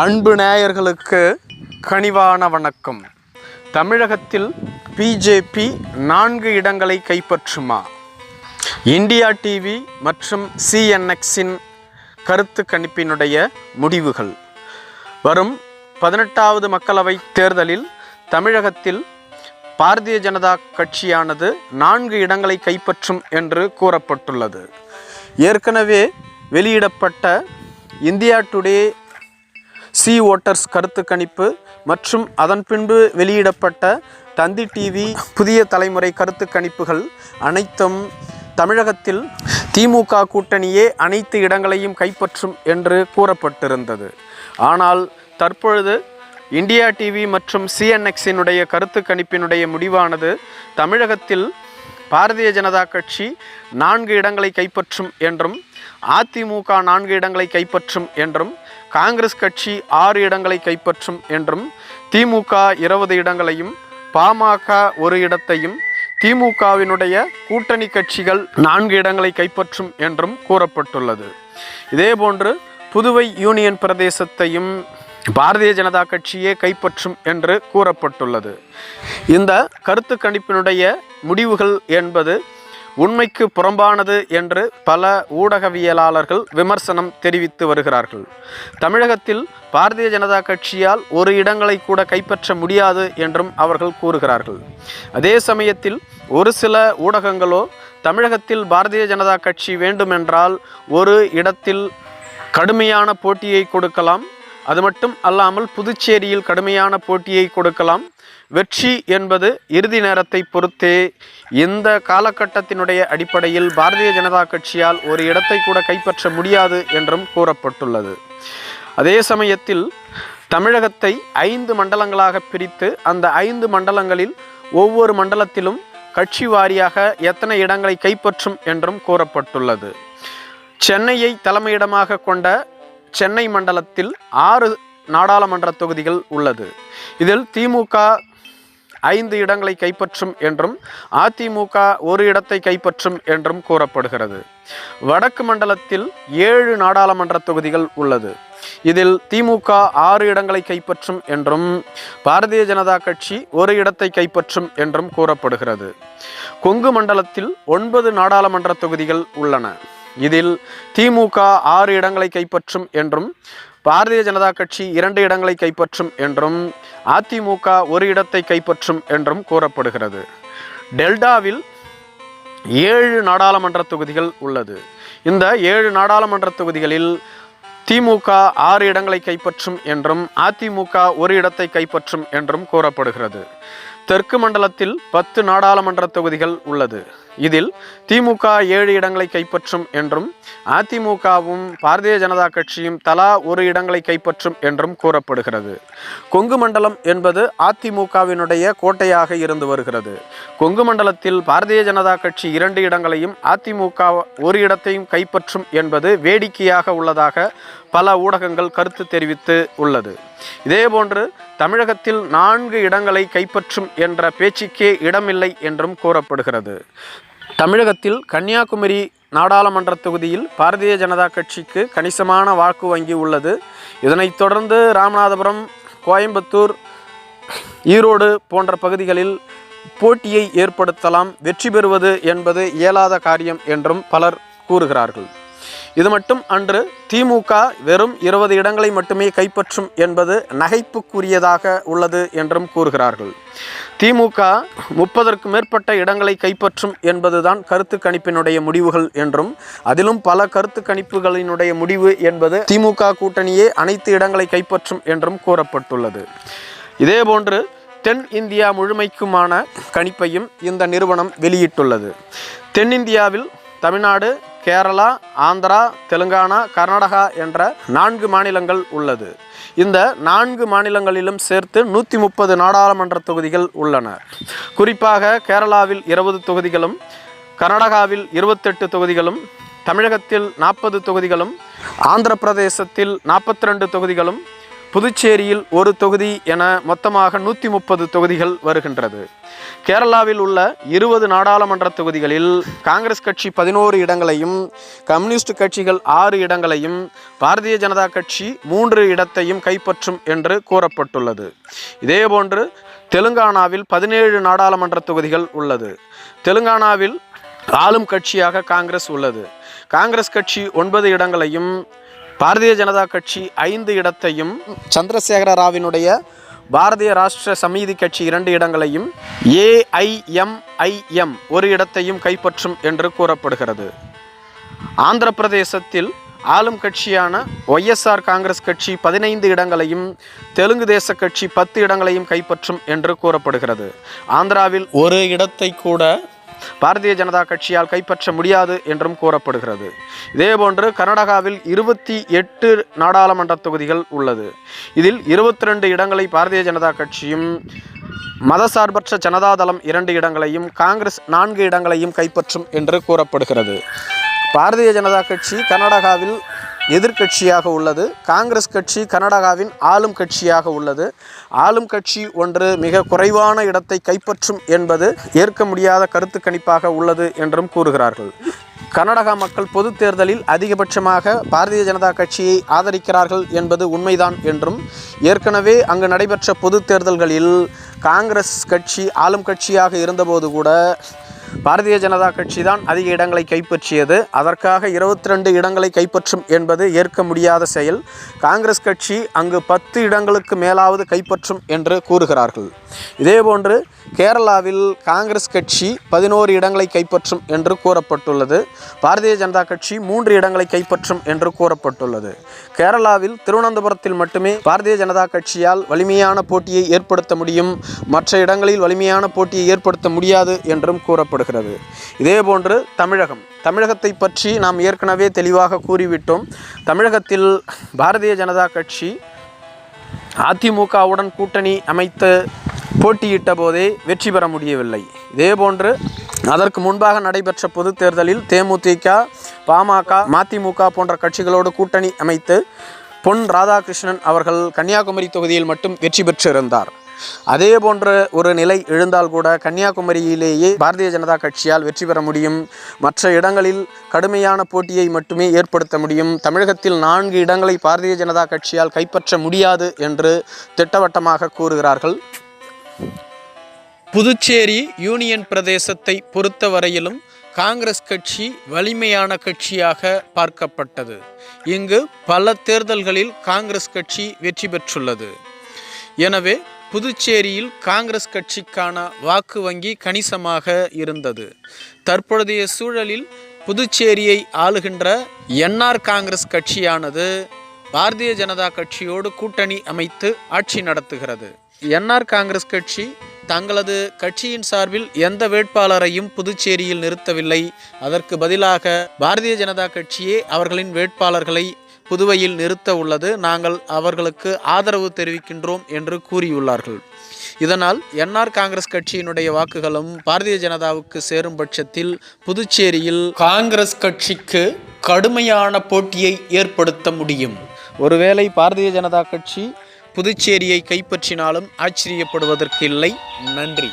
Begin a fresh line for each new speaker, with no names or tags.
அன்பு நேயர்களுக்கு கனிவான வணக்கம். தமிழகத்தில் பிஜேபி நான்கு இடங்களை கைப்பற்றுமா? இந்தியா டிவி மற்றும் சிஎன்எக்ஸின் கருத்து கணிப்பினுடைய முடிவுகள். வரும் பதினெட்டாவது மக்களவை தேர்தலில் தமிழகத்தில் பாரதிய ஜனதா கட்சியானது நான்கு இடங்களை கைப்பற்றும் என்று கூறப்பட்டுள்ளது. ஏற்கனவே வெளியிடப்பட்ட இந்தியா டுடே சி ஓட்டர்ஸ் கருத்து கணிப்பு மற்றும் அதன் பின்பு வெளியிடப்பட்ட தந்தி டிவி புதிய தலைமுறை கருத்து கணிப்புகள் அனைத்தும் தமிழகத்தில் திமுக கூட்டணியே அனைத்து இடங்களையும் கைப்பற்றும் என்று கூறப்பட்டிருந்தது. ஆனால் தற்பொழுது இந்தியா டிவி மற்றும் சிஎன்எக்ஸினுடைய கருத்து கணிப்பினுடைய முடிவானது தமிழகத்தில் பாரதிய ஜனதா கட்சி நான்கு இடங்களை கைப்பற்றும் என்றும் அதிமுக நான்கு இடங்களை கைப்பற்றும் என்றும் காங்கிரஸ் கட்சி ஆறு இடங்களை கைப்பற்றும் என்றும் திமுக இருபது இடங்களையும் பாமக ஒரு இடத்தையும் திமுகவினுடைய கூட்டணி கட்சிகள் நான்கு இடங்களை கைப்பற்றும் என்றும் கூறப்பட்டுள்ளது. இதேபோன்று புதுவை யூனியன் பிரதேசத்தையும் பாரதிய ஜனதா கட்சியே கைப்பற்றும் என்று கூறப்பட்டுள்ளது. இந்த கருத்து கணிப்பினுடைய முடிவுகள் என்பது உண்மைக்கு புறம்பானது என்று பல ஊடகவியலாளர்கள் விமர்சனம் தெரிவித்து வருகிறார்கள். தமிழகத்தில் பாரதிய ஜனதா கட்சியால் ஒரு இடங்களை கூட கைப்பற்ற முடியாது என்றும் அவர்கள் கூறுகிறார்கள். அதே சமயத்தில் ஒரு சில ஊடகங்களோ தமிழகத்தில் பாரதிய ஜனதா கட்சி வேண்டுமென்றால் ஒரு இடத்தில் கடுமையான போட்டியை கொடுக்கலாம் அது மட்டும் அல்லாமல் புதுச்சேரியில் கடுமையான போட்டியை கொடுக்கலாம். வெற்றி என்பது இறுதி நேரத்தை பொறுத்தே இந்த காலகட்டத்தினுடைய அடிப்படையில் பாரதிய ஜனதா கட்சியால் ஒரு இடத்தை கூட கைப்பற்ற முடியாது என்றும் கூறப்பட்டுள்ளது. அதே சமயத்தில் தமிழகத்தை ஐந்து மண்டலங்களாக பிரித்து அந்த ஐந்து மண்டலங்களில் ஒவ்வொரு மண்டலத்திலும் கட்சி வாரியாக எத்தனை இடங்களை கைப்பற்றும் என்றும் கூறப்பட்டுள்ளது. சென்னையை தலைமையிடமாக கொண்ட சென்னை மண்டலத்தில் ஆறு நாடாளுமன்ற தொகுதிகள் உள்ளது. இதில் திமுக ஐந்து இடங்களை கைப்பற்றும் என்றும் அதிமுக ஒரு இடத்தை கைப்பற்றும் என்றும் கூறப்படுகிறது. வடக்கு மண்டலத்தில் ஏழு நாடாளுமன்ற தொகுதிகள் உள்ளது. இதில் திமுக ஆறு இடங்களை கைப்பற்றும் என்றும் பாரதிய ஜனதா கட்சி ஒரு இடத்தை கைப்பற்றும் என்றும் கூறப்படுகிறது. கொங்கு மண்டலத்தில் ஒன்பது நாடாளுமன்ற தொகுதிகள் உள்ளன. இதில் திமுக ஆறு இடங்களை கைப்பற்றும் என்றும் பாரதிய ஜனதா கட்சி இரண்டு இடங்களை கைப்பற்றும் என்றும் அதிமுக ஒரு இடத்தை கைப்பற்றும் என்றும் கூறப்படுகிறது. டெல்டாவில் ஏழு நாடாளுமன்ற தொகுதிகள் உள்ளது. இந்த ஏழு நாடாளுமன்ற தொகுதிகளில் திமுக ஆறு இடங்களை கைப்பற்றும் என்றும் அதிமுக ஒரு இடத்தை கைப்பற்றும் என்றும் கூறப்படுகிறது. தெற்கு மண்டலத்தில் பத்து நாடாளுமன்ற தொகுதிகள் உள்ளது. இதில் திமுக ஏழு இடங்களை கைப்பற்றும் என்றும் அதிமுகவும் பாரதிய ஜனதா கட்சியும் தலா ஒரு இடங்களை கைப்பற்றும் என்றும் கூறப்படுகிறது. கொங்கு மண்டலம் என்பது அதிமுகவினுடைய கோட்டையாக இருந்து வருகிறது. கொங்கு மண்டலத்தில் பாரதிய ஜனதா கட்சி இரண்டு இடங்களையும் அதிமுக ஒரு இடத்தையும் கைப்பற்றும் என்பது வேடிக்கையாக உள்ளதாக பல ஊடகங்கள் கருத்து தெரிவித்து உள்ளது. இதேபோன்று தமிழகத்தில் நான்கு இடங்களை கைப்பற்றும் என்ற பேச்சுக்கே இடமில்லை என்றும் கூறப்படுகிறது. தமிழகத்தில் கன்னியாகுமரி நாடாளுமன்ற தொகுதியில் பாரதிய ஜனதா கட்சிக்கு கணிசமான வாக்கு வங்கி உள்ளது. இதனைத் தொடர்ந்து ராமநாதபுரம் கோயம்புத்தூர் ஈரோடு போன்ற பகுதிகளில் போட்டியை ஏற்படுத்தலாம் வெற்றி பெறுவது என்பது இயலாத காரியம் என்றும் பலர் கூறுகிறார்கள். இது மட்டும் அன்று திமுக வெறும் இருபது இடங்களை மட்டுமே கைப்பற்றும் என்பது நகைப்புக்குரியதாக உள்ளது என்றும் கூறுகிறார்கள். திமுக முப்பதற்கு மேற்பட்ட இடங்களை கைப்பற்றும் என்பதுதான் கருத்து கணிப்பினுடைய முடிவுகள் என்றும் அதிலும் பல கருத்து கணிப்புகளினுடைய முடிவு என்பது திமுக கூட்டணியே அனைத்து இடங்களை கைப்பற்றும் என்றும் கூறப்பட்டுள்ளது. இதேபோன்று தென் இந்தியா முழுமைக்குமான கணிப்பையும் இந்த நிறுவனம் வெளியிட்டுள்ளது. தென்னிந்தியாவில் தமிழ்நாடு கேரளா ஆந்திரா தெலுங்கானா கர்நாடகா என்ற நான்கு மாநிலங்கள் உள்ளது. இந்த நான்கு மாநிலங்களிலும் சேர்த்து நூற்றி முப்பது நாடாளுமன்ற தொகுதிகள் உள்ளன. குறிப்பாக கேரளாவில் இருபது தொகுதிகளும் கர்நாடகாவில் இருபத்தெட்டு தொகுதிகளும் தமிழகத்தில் நாற்பது தொகுதிகளும் ஆந்திர பிரதேசத்தில் நாற்பத்தி ரெண்டு தொகுதிகளும் புதுச்சேரியில் ஒரு தொகுதி என மொத்தமாக நூற்றி முப்பது தொகுதிகள் வருகின்றது. கேரளாவில் உள்ள இருபது நாடாளுமன்ற தொகுதிகளில் காங்கிரஸ் கட்சி பதினோரு இடங்களையும் கம்யூனிஸ்ட் கட்சிகள் ஆறு இடங்களையும் பாரதிய ஜனதா கட்சி மூன்று இடத்தையும் கைப்பற்றும் என்று கூறப்பட்டுள்ளது. இதேபோன்று தெலுங்கானாவில் பதினேழு நாடாளுமன்ற தொகுதிகள் உள்ளது. தெலுங்கானாவில் ஆளும் கட்சியாக காங்கிரஸ் உள்ளது. காங்கிரஸ் கட்சி ஒன்பது இடங்களையும் பாரதிய ஜனதா கட்சி ஐந்து இடத்தையும் சந்திரசேகர ராவினுடைய பாரதிய ராஷ்டிர சமீதி கட்சி இரண்டு இடங்களையும் ஏஐஎம்ஐஎம் ஒரு இடத்தையும் கைப்பற்றும் என்று கூறப்படுகிறது. ஆந்திர பிரதேசத்தில் ஆளும் கட்சியான ஒய்எஸ்ஆர் காங்கிரஸ் கட்சி பதினைந்து இடங்களையும் தெலுங்கு தேச கட்சி பத்து இடங்களையும் கைப்பற்றும் என்று கூறப்படுகிறது. ஆந்திராவில் ஒரு இடத்தை கூட பாரதிய ஜனதா கட்சியால் கைப்பற்ற முடியாது என்றும் கூறப்படுகிறது. இதேபோன்று கர்நாடகாவில் இருபத்தி எட்டு நாடாளுமன்ற தொகுதிகள் உள்ளது. இதில் இருபத்தி ரெண்டு இடங்களை பாரதிய ஜனதா கட்சியும் மதசார்பற்ற ஜனதாதளம் இரண்டு இடங்களையும் காங்கிரஸ் நான்கு இடங்களையும் கைப்பற்றும் என்று கூறப்படுகிறது. பாரதிய ஜனதா கட்சி கர்நாடகாவில் எதிர்க்கட்சியாக உள்ளது. காங்கிரஸ் கட்சி கர்நாடகாவின் ஆளும் கட்சியாக உள்ளது. ஆளும் கட்சி ஒன்று மிக குறைவான இடத்தை கைப்பற்றும் என்பது ஏற்க முடியாத கருத்து கணிப்பாக உள்ளது என்றும் கூறுகிறார்கள். கர்நாடகா மக்கள் பொது தேர்தலில் அதிகபட்சமாக பாரதிய ஜனதா கட்சியை ஆதரிக்கிறார்கள் என்பது உண்மைதான் என்றும் ஏற்கனவே அங்கு நடைபெற்ற பொது தேர்தல்களில் காங்கிரஸ் கட்சி ஆளும் கட்சியாக இருந்தபோது கூட பாரதிய ஜனதா கட்சி தான் அதிக இடங்களை கைப்பற்றியது. அதற்காக இருபத்தி ரெண்டு இடங்களை கைப்பற்றும் என்பது ஏற்க முடியாத செயல். காங்கிரஸ் கட்சி அங்கு பத்து இடங்களுக்கு மேலாவது கைப்பற்றும் என்று கூறுகிறார்கள். இதேபோன்று கேரளாவில் காங்கிரஸ் கட்சி பதினோரு இடங்களை கைப்பற்றும் என்று கூறப்பட்டுள்ளது. பாரதிய ஜனதா கட்சி மூன்று இடங்களை கைப்பற்றும் என்று கூறப்பட்டுள்ளது. கேரளாவில் திருவனந்தபுரத்தில் மட்டுமே பாரதிய ஜனதா கட்சியால் வலிமையான போட்டியை ஏற்படுத்த முடியும். மற்ற இடங்களில் வலிமையான போட்டியை ஏற்படுத்த முடியாது என்றும் கூறப்படும் கூறப்படுகிறது இதேபோன்று தமிழகம். தமிழகத்தை பற்றி நாம் ஏற்கனவே தெளிவாக கூறிவிட்டோம். தமிழகத்தில் பாரதிய ஜனதா கட்சி அதிமுகவுடன் கூட்டணி அமைத்து போட்டியிட்ட போதே வெற்றி பெற முடியவில்லை. இதேபோன்று அதற்கு முன்பாக நடைபெற்ற பொதுத் தேர்தலில் தேமுதிக பாமக மதிமுக போன்ற கட்சிகளோடு கூட்டணி அமைத்து பொன் ராதாகிருஷ்ணன் அவர்கள் கன்னியாகுமரி தொகுதியில் மட்டும் வெற்றி பெற்றிருந்தார். அதே போன்ற ஒரு நிலை எழுந்தால் கூட கன்னியாகுமரியிலேயே பாரதிய ஜனதா கட்சியால் வெற்றி பெற முடியும். மற்ற இடங்களில் கடுமையான போட்டியை மட்டுமே ஏற்படுத்த முடியும். தமிழகத்தில் நான்கு இடங்களை பாரதிய ஜனதா கட்சியால் கைப்பற்ற முடியாது என்று திட்டவட்டமாக கூறுகிறார்கள். புதுச்சேரி யூனியன் பிரதேசத்தை பொறுத்தவரையிலும் காங்கிரஸ் கட்சி வலிமையான கட்சியாக பார்க்கப்பட்டது. இங்கு பல தேர்தல்களில் காங்கிரஸ் கட்சி வெற்றி பெற்றுள்ளது. எனவே புதுச்சேரியில் காங்கிரஸ் கட்சிக்கான வாக்கு வங்கி கணிசமாக இருந்தது. தற்பொழுதைய சூழலில் புதுச்சேரியை ஆளுகின்ற என்ஆர் காங்கிரஸ் கட்சியானது பாரதிய ஜனதா கட்சியோடு கூட்டணி அமைத்து ஆட்சி நடத்துகிறது. என்ஆர் காங்கிரஸ் கட்சி தங்களது கட்சியின் சார்பில் எந்த வேட்பாளரையும் புதுச்சேரியில் நிறுத்தவில்லை. அதற்கு பதிலாக பாரதிய ஜனதா கட்சியே அவர்களின் வேட்பாளர்களை புதுவையில் நிறுத்த உள்ளது. நாங்கள் அவர்களுக்கு ஆதரவு தெரிவிக்கின்றோம் என்று கூறியுள்ளார்கள். இதனால் என்ஆர் காங்கிரஸ் கட்சியினுடைய வாக்குகளும் பாரதிய ஜனதாவுக்கு சேரும் பட்சத்தில் புதுச்சேரியில் காங்கிரஸ் கட்சிக்கு கடுமையான போட்டியை ஏற்படுத்த முடியும். ஒருவேளை பாரதிய ஜனதா கட்சி புதுச்சேரியை கைப்பற்றினாலும் ஆச்சரியப்படுவதற்கு இல்லை நன்றி.